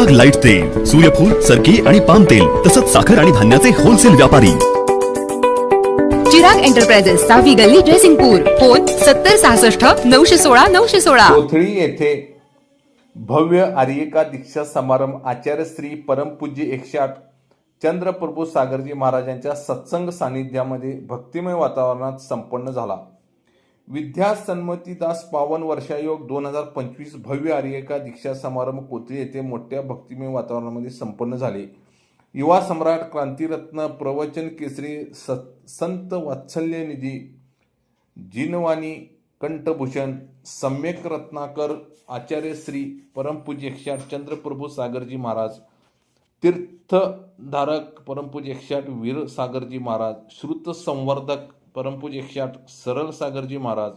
Super light तेल सूर्यफूल सरकी आणि पाम तेल तसंच साखर आणि धान्याचे होलसेल व्यापारी. चिराग एंटरप्राइजेस सहावी गल्ली ड्रेसिंगपूर फोन सत्तर सहासष्ट नऊशे सोळा नऊशे सोळा. कोथळी येथे भव्य आर्यिका दीक्षा समारंभ आचार्य श्री परमपूज्य एकशे आठ चंद्रप्रभू सागरजी महाराजांच्या सत्संग सानिध्यामध्ये भक्तिमय वातावरणात संपन्न झाला. विद्या सन्मतीदास पावन वर्षायोग दोन हजार पंचवीस भव्य आर्येका दीक्षा समारंभ कोथळी येथे मोठ्या भक्तिमय वातावरणामध्ये संपन्न झाले. युवा सम्राट क्रांतिरत्न प्रवचन केसरी स संत वात्सल्य निधी जिनवाणी कंठभूषण सम्यक रत्नाकर आचार्य श्री परमपूज्य एकशे चंद्रप्रभू सागरजी महाराज तीर्थधारक परमपूज्य एकशे वीर सागरजी महाराज श्रुत संवर्धक परमपूज एकशे आठ सरळ सागरजी महाराज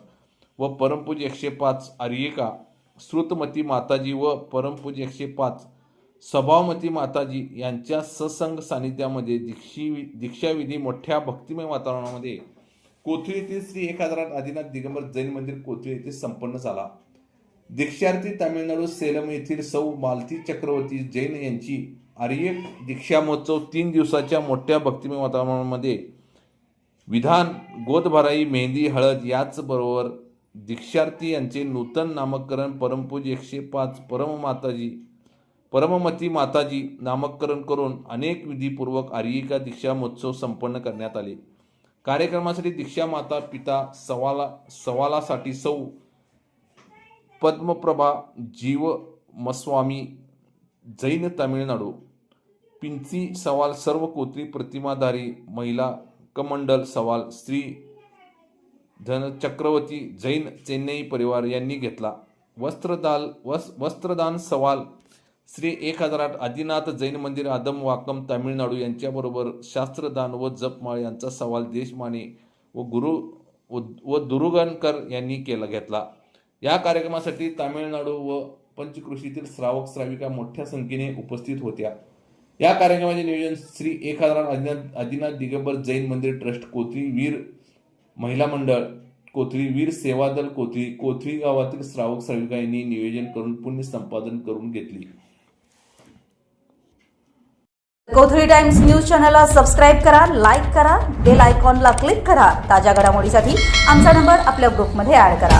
व परमपूज एकशे पाच आर्यिका श्रुतमती माताजी व परमपूज एकशे पाच सभावमती माताजी यांच्या ससंग सानिध्यामध्ये दीक्षी दीक्षाविधी मोठ्या भक्तिमय वातावरणामध्ये कोथळी येथील श्री एक हजार आदिनाथ दिगंबर जैन मंदिर कोथळी येथे संपन्न झाला. दीक्षार्थी तामिळनाडू सेलम येथील सौ मालती चक्रवर्ती जैन यांची आर्य दीक्षा महोत्सव तीन दिवसाच्या मोठ्या भक्तिमय वातावरणामध्ये विधान गोदभराई मेहंदी हळद याचबरोबर दीक्षार्थी यांचे नूतन नामकरण परमपूज एकशे पाच परममाताजी परममती माताजी नामकरण करून अनेक विधीपूर्वक आर्यिका दीक्षा महोत्सव संपन्न करण्यात आले. कार्यक्रमासाठी दीक्षा माता पिता सवाला सवालासाठी सौ पद्मप्रभा जीव मस्वामी जैन तामिळनाडू पिंची सवाल सर्व कोत्री प्रतिमाधारी महिला कमंडल सवाल श्री धन चक्रवर्ती जैन चेन्नई परिवार यांनी घेतला. वस्त्रदाल वस वस्त्रदान सवाल श्री एक हजार आठ आदिनाथ जैन मंदिर आदम वाकम तामिळनाडू यांच्याबरोबर शास्त्रदान व जपमाळ यांचा सवाल देशमाने व गुरु व व दुरुगणकर यांनी केला घेतला. या कार्यक्रमासाठी तामिळनाडू व पंचकृषीतील श्रावक श्राविका मोठ्या संख्येने उपस्थित होत्या. या कार्यक्रमाचे नियोजन श्री एक हजार आदिनाथ आदिनाथ दिगंबर जैन मंदिर ट्रस्ट कोथळी वीर महिला मंडळ कोथळी वीर सेवा दल कोथळी कोथळी गावातील श्रावक श्राविका यांनी नियोजन करून पुण्य संपादन करून घेतली. कोथळी टाइम्स न्यूज चॅनलला सबस्क्राईब करा लाईक करा बेल आयकॉनला क्लिक करा. ताज्या घडामोडीसाठी आमचा नंबर आपल्या ग्रुपमध्ये ऍड करा.